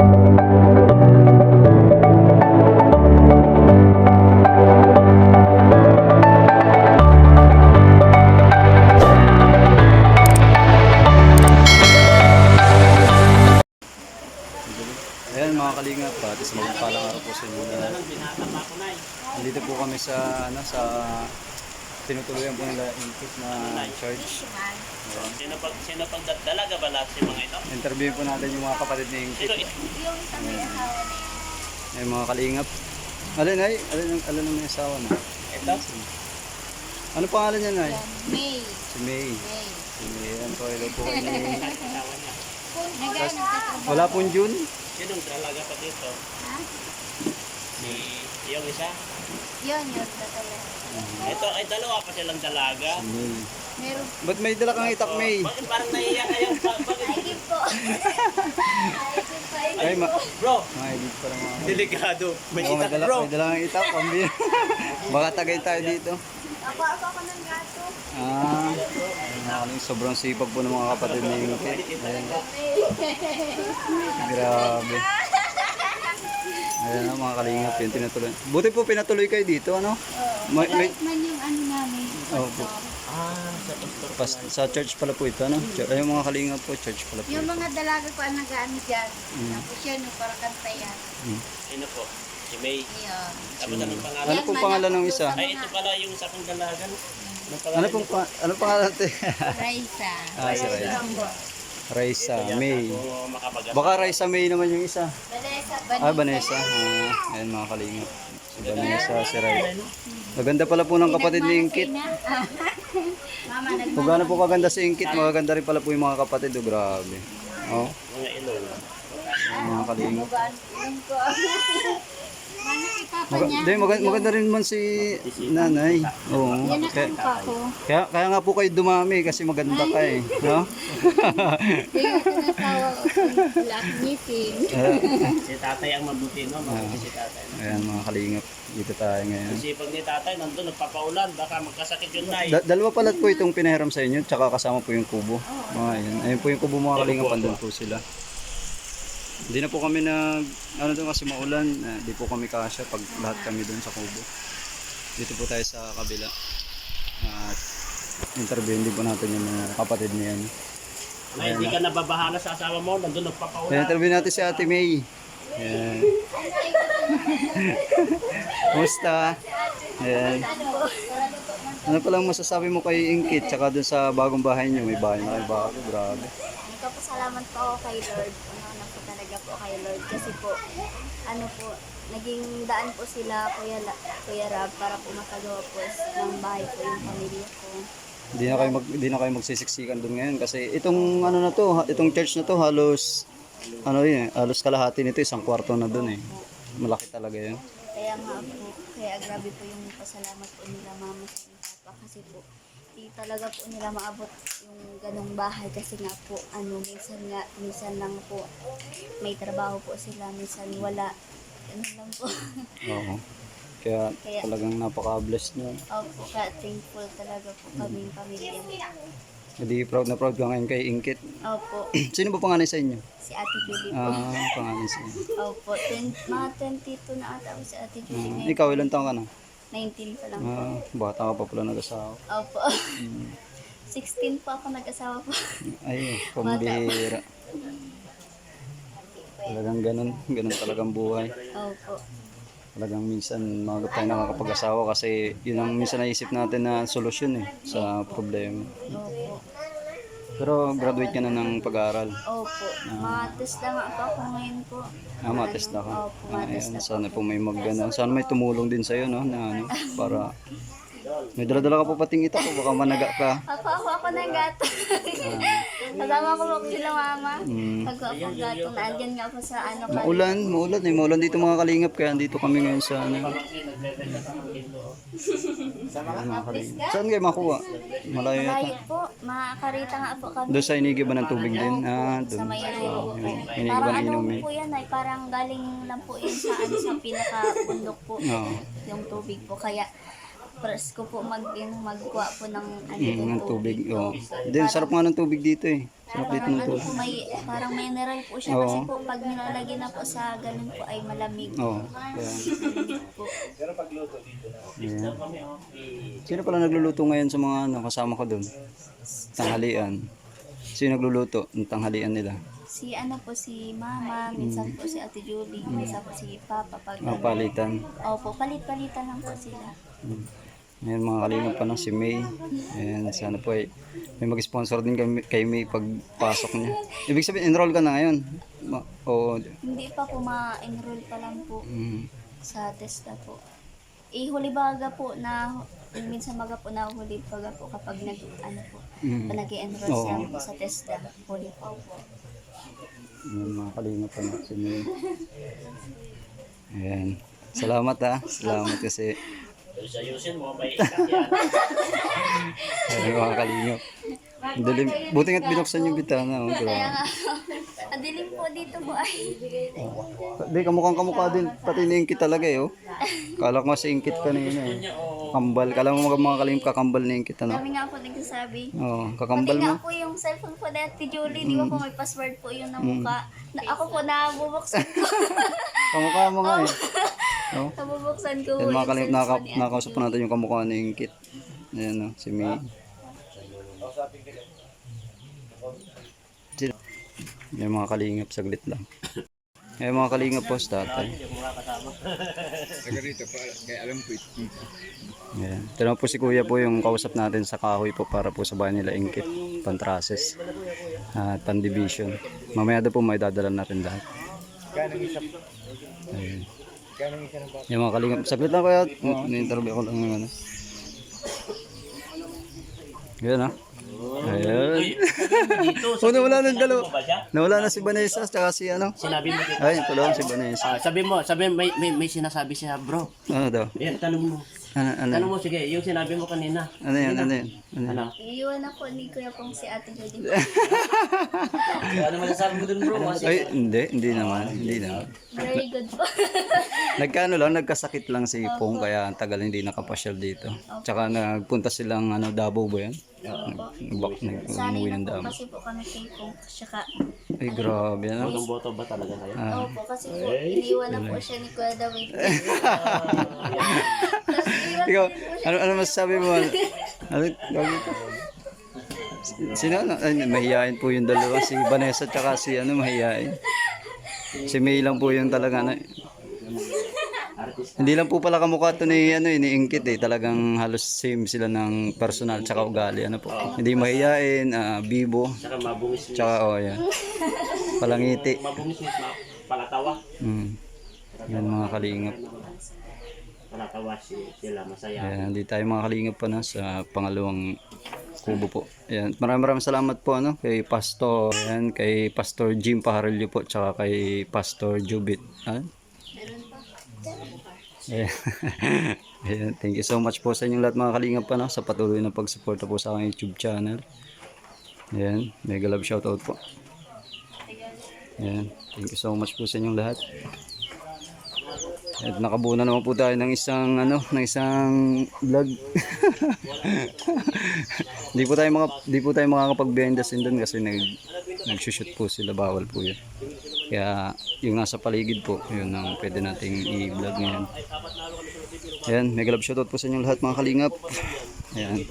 Ayan tinutuluyan po nila increase na church. Ayan. Sino pag sino pag dalaga ba lahat si mga ito? Interview po natin yung mga kapatid ni Sino Inkit. ito? Ayan mga kalingap. Alin ay? Alin ang alin ang may asawa na? Ito? Ano pangalan niya na? May. Si May. May. Si May. Ayan po, hello po kay May. Asawa Wala pong June? Sinong dalaga pa dito? Ha? Si yung isa? Yun, yun. Tatala. Ito ay dalawa pa silang dalaga. Meron. Ba't may dala kang itak May? Bakit parang naiiyak kayo? Ba- Bakit? Po. Ay, ma Bro, edit pa lang mga delikado. May Oh, may itak dala, bro. may dala kang itak, pambira. Baka tagay tayo dito. Ako, ako, ako ng gato. Ah, kalingap, sobrang sipag po ng mga kapatid ni Inkit. Ayan. Grabe. Ayan ang mga kalingap yung tinutuloy. Buti po pinatuloy kayo dito, ano? May, may, Kahit man yung ano namin. oh, po. Ah, sa pastor. Pas, sa church pala po ito, ano? Church, ayun mga kalingap po, church pala po Yung ito. mga dalaga ko ang nag-ano dyan. Tapos yun, yung para kanta yan. Sino po? Si May. Yun. Tapos anong pangalan? Ano pong pangalan ng isa? Ay, ito pala yung isa kong dalaga. Anong pangalan? Ano pong, pa, ano pangalan natin? Raisa. ah, si Raisa. Raisa, May. Baka Raisa May naman yung isa. Vanessa. Ah, Vanessa. Ah, ayan mga kalingap. Si Vanessa, si Raisa. Maganda pala po ng kapatid ni Inkit. Mama, nag Kung gaano po kaganda si Inkit, magaganda rin pala po yung mga kapatid. Oh, grabe. Oh, mga ilong. mga kalingap. Ilan ko. Ano si Papa Maga, niya? di, maganda, maganda rin man si nanay. Oo. Yan ang Kaya, ko. kaya, kaya nga po kayo dumami kasi maganda ka eh. No? Kaya tinatawa ko. Black meeting. Si tatay ang mabuti, no? Mabuti si tatay. Ayan mga kalingap. Dito tayo ngayon. Kasi pag ni tatay nandun, nagpapaulan, baka magkasakit yun na Da- dalawa pala po itong pinahiram sa inyo, tsaka kasama po yung kubo. Mga ayun. Ayun po yung kubo mga kalingap, andun po sila. Hindi na po kami nag, ano doon kasi maulan, hindi po kami kasya pag lahat kami doon sa kubo. Dito po tayo sa kabila. At interview din po natin yung mga kapatid niya. Na hindi ka nababahala sa asawa mo, nandun nagpapaulan. interview natin si Ate May. Ayan. Kumusta? Ayan. Ano palang masasabi mo kay Inkit tsaka dun sa bagong bahay niyo? May bahay na kayo bago. Grabe. Nagpapasalamat po ako kay Lord. Ano po talaga po kay Lord. Kasi po, ano po, naging daan po sila, Kuya, La, Kuya Rab, para po makagawa po ng bahay po yung pamilya ko. Hindi na kayo mag hindi na kayo magsisiksikan doon ngayon kasi itong ano na to, itong church na to halos ano yun, eh, halos kalahati nito isang kwarto na doon eh. Malaki talaga 'yun. Kaya nga po, kaya grabe po yung pasalamat po nila mama sa papa kasi po, di talaga po nila maabot yung ganong bahay kasi nga po, ano, minsan nga, minsan lang po, may trabaho po sila, minsan wala. Ano lang po. Oo. Kaya talagang napaka-blessed niyo. Opo, kaya thankful talaga po kaming pamilya. Hindi proud na proud ka ngayon kay Inkit. Opo, Sino ba panganay sa inyo? si Ate Julie po. Ah, panganay sa inyo. Opo, ten, mga 22 na ata ako si Ate Julie Ah, ngayon. ikaw ilang taon ka na? 19 pa lang po. Ah, bata ka pa pala nag-asawa. Opo. 16 po ako nag-asawa po. Ay, pambira. Talagang ganun, ganun talagang buhay. Opo. Talagang minsan mga tayo nakakapag-asawa kasi yun ang minsan naisip natin na solusyon eh sa problema. Opo. Pero graduate ka na ng pag-aaral. Opo. Matis lang ako ako ngayon po. Ah, matest na ka. Opo, Ah, matis ayan, na sana po may magano. Sana may tumulong din sa'yo, no? Na ano, para... May dala-dala ka pa pating ito ko, baka managa ka. Ako, ako, ako ng gato. Kasama ko po sila mama. Mm. Ako, ako ng gato. Naandyan nga po sa ano ka. Maulan, maulan eh. Maulan dito mga kalingap kaya dito kami ngayon sa ano. Ayan, mga kalingap. Saan kayo makuha? Malayo yata. Malayo po. Makakarita nga po kami. Doon sa inigi ba ng tubig din? Ah, Sa doon. may ano. Inigi ba Parang ng ano inumin? po yan ay parang galing lang po yun sa ano sa pinaka bundok po. Oo. Yung tubig po. Kaya presko po mag magkuha po ng ano Mm, ng tubig. Oh. Then, sarap nga ng tubig dito eh. Sarap dito ng ano tubig. po, may, parang mineral po siya Oo. kasi po pag nilalagay na po sa ganun po ay malamig. Oo. Kaya, po. yeah. Sino pala nagluluto ngayon sa mga ano, kasama ko doon? Tanghalian. Sino nagluluto ng tanghalian nila? Si ano po si Mama, minsan po si Ate Julie, minsan po si Papa pag Mga palitan. Opo, palit-palitan lang po sila. Mm. Ayan mga kalingap pa no, si May. Ayan, sana po ay may mag-sponsor din kay, kay May pagpasok niya. Ibig sabihin, enroll ka na ngayon? Ma- o, Hindi pa po ma-enroll pa lang po mm, sa TESDA po. Eh, huli baga po na, minsan maga po na huli baga po kapag nag, ano po, mm. nag enroll Oo. sila po sa TESDA. Huli po po. Ayan mga kalingap pa no, si May. Ayan. Salamat ha. Salamat kasi Ayusin mo, may ikat yan. Ayan mga kalingap. Ang Dilim. Buti nga't binuksan yung bitana. Oh, Kaya grabe. nga, ang dilim po dito po ay. Di, kamukhang kamukha din. Pati niingkit talaga eh. Oh. Kala ko mas ingkit kanina eh. Kambal. Kala mo mga, mga kalingap kakambal na ingkit ano. Dami nga po nagsasabi. Oo, Pati kakambal mo. nga po yung cellphone po dati Julie, di ba po may password po yun na mukha. Na, ako po nabubuksan ko. Kamukha mo nga eh. Oh. nabubuksan ko Yan mga kalingap, naka, nakausap po natin yung kamukha ni Ingkit. Ayan o, si May. Yan mga kalingap, saglit lang. Yan mga kalingap po, sa tatay. Yan. Ito na po si kuya po yung kausap natin sa kahoy po para po sa bahay nila Ingkit. Pantrases. At pan-division. Mamaya daw po may dadala na rin lahat. Ayun. Yung mga kalingap. Saglit lang kaya. Ni-interview ko lang yung ano. Yan ah. Ayan. Dito, Oh, nawala na yung dalawa. Nawala na si Vanessa at si ano. Sinabi mo kita. Ay, ito lang si Vanessa. Ah, sabi mo, sabi mo, may, may, may sinasabi siya, bro. Ano daw? Yan, tanong mo. Ano, ano? Tanong mo, sige, yung sinabi mo kanina. Ano yan? Ano yan? Ano? Ano? Iiwan na po ni Kuya Pong si Ate Julie. ano masasabi mo dun, bro? Ay, hindi. Hindi naman. Hindi naman. Very good po. Nagkano lang, nagkasakit lang si Pong kaya ang tagal hindi nakapasyal dito. Tsaka nagpunta silang ano, Davao ba yan? Nag, nag, Sanay umuwi na ng po Davao. kasi po kami kay Pong. Tsaka, Ay, grabe. Ano? Anong boto ba talaga kayo? Ah, opo, kasi po, iniwan na po siya ni Kuya Dawid. Ikaw, ano, ano masasabi mo? Ano, ano, gawin ko? Sino? Ano? Ay, mahihain po yung dalawa. Si Vanessa tsaka si ano, mahihain. Si May lang po yung talaga na. Hindi lang po pala kamukha to ni ano eh, ni Ingkit eh. Talagang halos same sila ng personal tsaka ugali ano po. Hindi mahihain, ah, bibo, Saka mabungis tsaka oh yan. Palangiti. Mabungis mo, ma- palatawa. Mm. Yan mga kalingap. Palatawa si, sila, masaya. Ayan, hindi tayo mga kalingap pa na sa pangalawang kubo po. Ayan, maraming maraming salamat po ano, kay Pastor, ayan, kay Pastor Jim Paharillo po, tsaka kay Pastor Jubit. Ayan. Ayan. Ayan, thank you so much po sa inyong lahat mga kalingap pa no, sa patuloy na pagsuporta po sa aking YouTube channel. Ayan, mega love shoutout po. Ayan, thank you so much po sa inyong lahat. At nakabuo na naman po tayo ng isang ano, ng isang vlog. Hindi po tayo mga di po tayo makakapag behind the scene doon kasi nag nagsushoot po sila bawal po 'yun. Kaya yung nasa paligid po, yun ang pwede nating i-vlog ngayon. Ayan, mega love shoutout po sa inyong lahat mga kalingap. Ayan.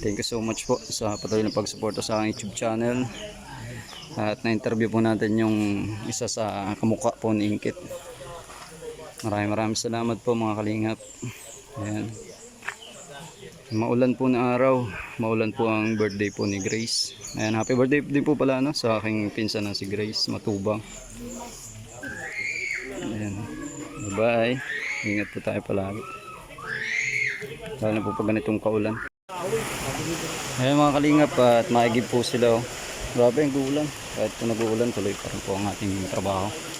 Thank you so much po sa patuloy na pagsuporta sa aking YouTube channel. At na-interview po natin yung isa sa kamukha po ni Ingkit. Maraming maraming salamat po mga kalingap. Ayan. Maulan po na araw. Maulan po ang birthday po ni Grace. Ayan, happy birthday din po pala no, sa aking pinsan na si Grace Matubang. Ayan. Bye-bye. Ingat po tayo palagi. Lalo na po pag ganitong kaulan. Ayan mga kalingap at maigib po sila. Oh. Grabe ang gulan. Kahit po nag-uulan, tuloy pa rin po ang ating trabaho.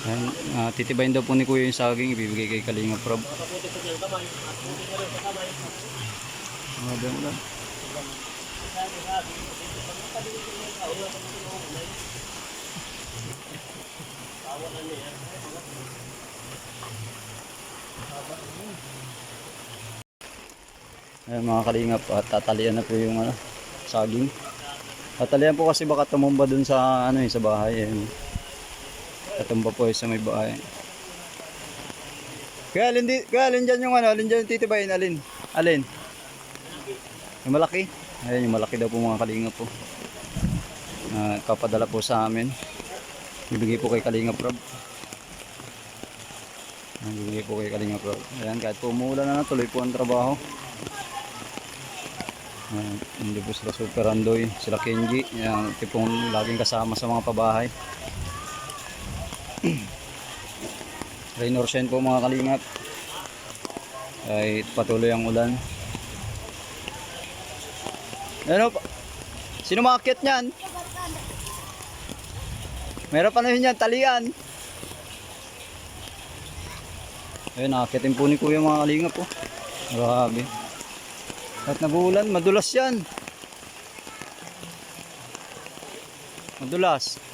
Ayan, ah, titibayin daw po ni Kuya yung saging, ibibigay kay Kalinga Prob. Ah, doon lang. Ayan mga kalingap, at tatalian na po yung ano, saging. Tatalian po kasi baka tumumba dun sa ano eh, sa bahay. Ayan. Tatumba po sa may bahay. Kaya alin, di, kaya alin dyan yung ano, alin dyan yung titibayin, alin? Alin? Yung malaki? Ayan, yung malaki daw po mga kalingap po. Na kapadala po sa amin. Bibigay po kay Kalingap Rob. Ayan, Bibigay po kay Kalingap Rob. Ayan, kahit po umuulan na, tuloy po ang trabaho. Ayan, hindi po sila super andoy. Sila Kenji. Ayan, tipong laging kasama sa mga pabahay. Rain or shine po mga kalingap. Ay patuloy ang ulan. Ano pa? Sino makakit niyan? Meron pa na yun yan, talian. Ayun, nakakitin po ni kuya mga kalingap po. Grabe. At nagulan, madulas yan. Madulas.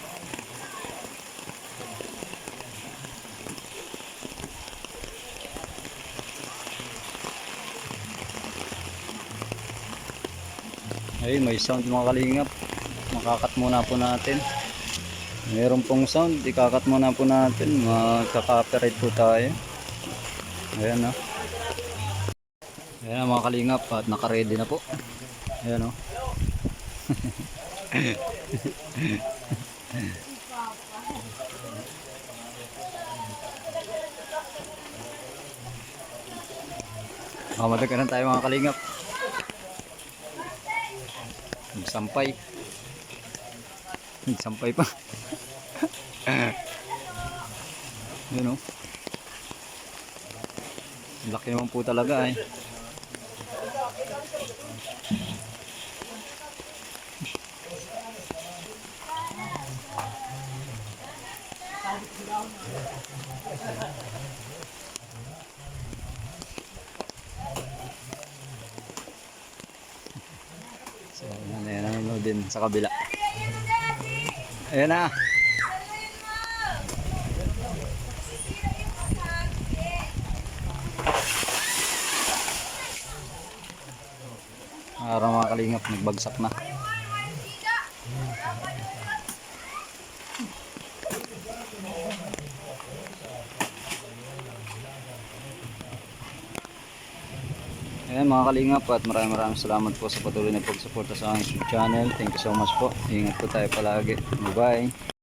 Ay, may sound mga kalingap. Makakat muna po natin. Meron pong sound, ikakat muna po natin. Magka-copyright po tayo. Ayan na. Ayan na mga kalingap at naka-ready na po. Ayan o. Mamadag ka na tayo mga kalingap. Nagsampay. Nagsampay pa. Yun o. Laki naman po talaga eh. So, yan, yan, din sa kabila. Ayan na. Araw mga kalingap, nagbagsak na. Ayan mga kalingap at maraming maraming salamat po sa patuloy na pagsuporta sa aking channel. Thank you so much po. Ingat po tayo palagi. Bye bye.